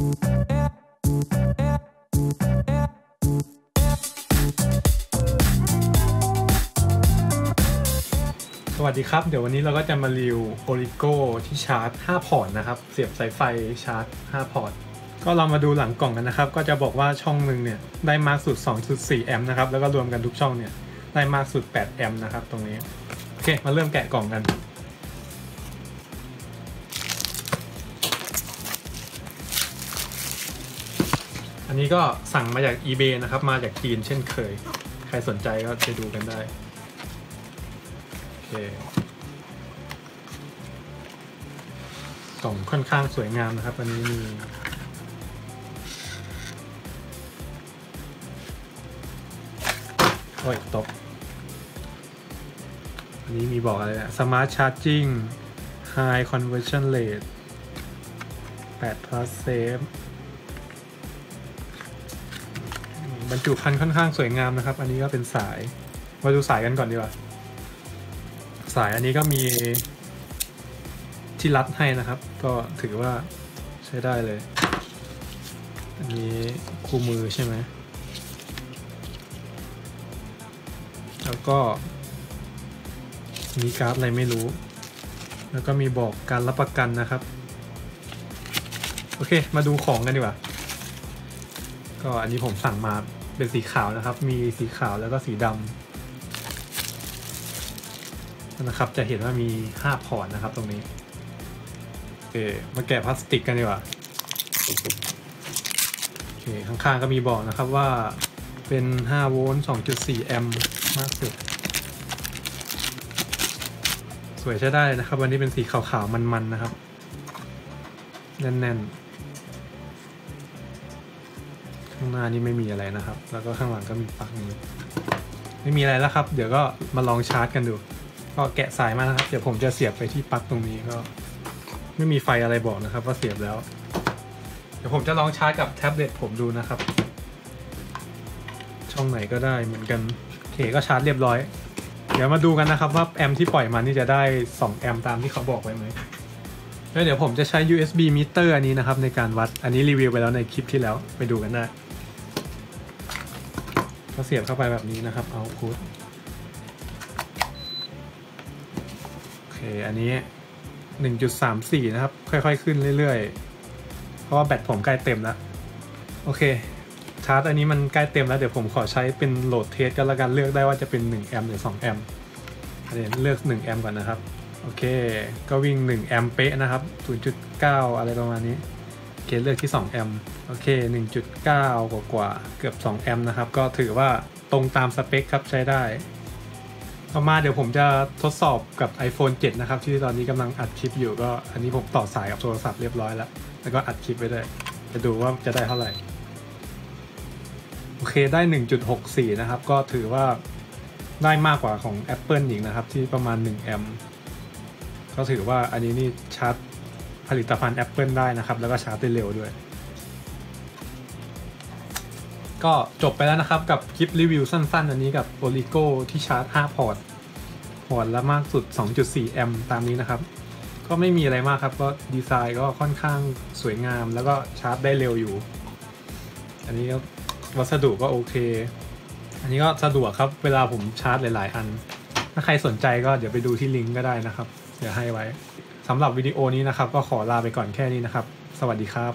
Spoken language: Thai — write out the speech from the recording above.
สวัสดีครับ เดี๋ยววันนี้เราก็จะมารีวิวโอริโกที่ชาร์จ 5 พอร์ตนะครับ เสียบสายไฟชาร์จ 5 พอร์ต ก็เรามาดูหลังกล่องกันนะครับ ก็จะบอกว่าช่องหนึ่งเนี่ยได้มากสุด 2.4 แอมป์นะครับ แล้วก็รวมกันทุกช่องเนี่ยได้มากสุด 8 แอมป์นะครับตรงนี้ โอเค มาเริ่มแกะกล่องกัน อันนี้ก็สั่งมาจาก eBay นะครับ มาจากจีนเช่นเคย ใครสนใจก็ไปดูกันได้ โอเค กล่องค่อนข้างสวยงามนะครับ อันนี้มีโอ้ยตก อันนี้มีบอกอะไรนะ Smart Charging High Conversion Rate 8 plus safe บรรจุภัณฑ์ค่อนข้างสวยงามนะครับ อันนี้ก็เป็นสาย มาดูสายกันก่อนดีกว่า สายอันนี้ก็มีที่รัดให้นะครับ ก็ถือว่าใช้ได้เลย อันนี้คู่มือใช่ไหม แล้วก็ มีการ์ดอะไรไม่รู้ แล้วก็มีบอกการรับประกันนะครับ โอเค มาดูของกันดีกว่า ก็อันนี้ผมสั่งมา เป็นสีขาวนะครับ มีสีขาวแล้วก็สีดำนะครับ จะเห็นว่ามี 5 พอร์ตนะครับตรงนี้โอเคมาแกะพลาสติกกันดีกว่าโอเคข้างๆก็มีบอกนะครับว่าเป็น 5 โวลต์ 2.4 แอมป์มากสุด สวยใช้ได้นะครับ วันนี้เป็นสีขาวๆมันๆนะครับ แน่นๆ ข้างหน้านี่ไม่มีอะไรนะครับ แล้วก็ข้างหลังก็มีปลั๊กนี้ไม่มีอะไรแล้วครับ เดี๋ยวก็มาลองชาร์จกันดู ก็แกะสายมานะครับ เดี๋ยวผมจะเสียบไปที่ปลั๊กตรงนี้ก็ ไม่มีไฟอะไรบอกนะครับ ว่าเสียบแล้ว เดี๋ยวผมจะลองชาร์จกับแท็บเล็ตผมดูนะครับ ช่องไหนก็ได้เหมือนกันโอเคก็ชาร์จเรียบร้อย เดี๋ยวมาดูกันนะครับว่าแอมที่ปล่อยมานี่จะได้ 2 แอมตามที่เขาบอกไว้ไหมแล้วเดี๋ยวผมจะใช้ USB มิเตอร์อันนี้นะครับในการวัด อันนี้รีวิวไปแล้วในคลิปที่แล้วไปดูกันได้ ก็เสียบเข้าไปแบบนี้นะครับเอาพุทโอเค อันนี้ 1.34 นะครับ ค่อยๆ ขึ้นเรื่อยๆ เพราะว่าแบตผมใกล้เต็มแล้ว โอเค ชาร์จอันนี้มันใกล้เต็มแล้ว เดี๋ยวผมขอใช้เป็นโหลดเทสกันละกันเลือกได้ว่าจะเป็น 1 แอมป์หรือ 2 แอมป์เดี๋ยวเลือก 1 แอมป์ก่อนนะครับ โอเค ก็วิ่ง 1 แอมป์เป๊ะนะครับ 0.9 อะไรประมาณนี้ เคเลือกที่ 2 แอมป์โอเค 1.9 กว่ากว่าๆเกือบ 2 แอมป์นะครับ ก็ถือว่าตรงตามสเปคครับใช้ได้ต่อมาเดี๋ยวผมจะทดสอบกับ iPhone 7 นะครับ ที่ตอนนี้กำลังอัดคลิปอยู่ก็อันนี้ผมต่อสายกับโทรศัพท์เรียบร้อยแล้ว แล้วก็อัดคลิปไว้ด้วยจะดูว่าจะได้เท่าไหร่ โอเคได้ 1.64 นะครับ ก็ถือว่าได้มากกว่าของ Apple อีกนะครับ ที่ประมาณ 1 แอมป์ก็ถือว่าอันนี้นี่ชาร์จ ผลิตภัณฑ์ Apple ได้นะครับ แล้วก็ชาร์จได้เร็วด้วย ก็จบไปแล้วนะครับกับคลิปรีวิวสั้นๆ อันนี้กับ Oligo ที่ชาร์จ 5 พอร์ต พอร์ตละมากสุด 2.4 แอมป์ตามนี้นะครับ ก็ไม่มีอะไรมากครับ ก็ดีไซน์ก็ค่อนข้างสวยงาม แล้วก็ชาร์จได้เร็วอยู่ อันนี้ก็วัสดุก็โอเค อันนี้ก็สะดวกครับเวลาผมชาร์จหลาย ๆ อัน ถ้าใครสนใจก็เดี๋ยวไปดูที่ลิงก์ก็ได้นะครับ เดี๋ยวให้ไว้ สำหรับวิดีโอนี้นะครับ ก็ขอลาไปก่อนแค่นี้นะครับ สวัสดีครับ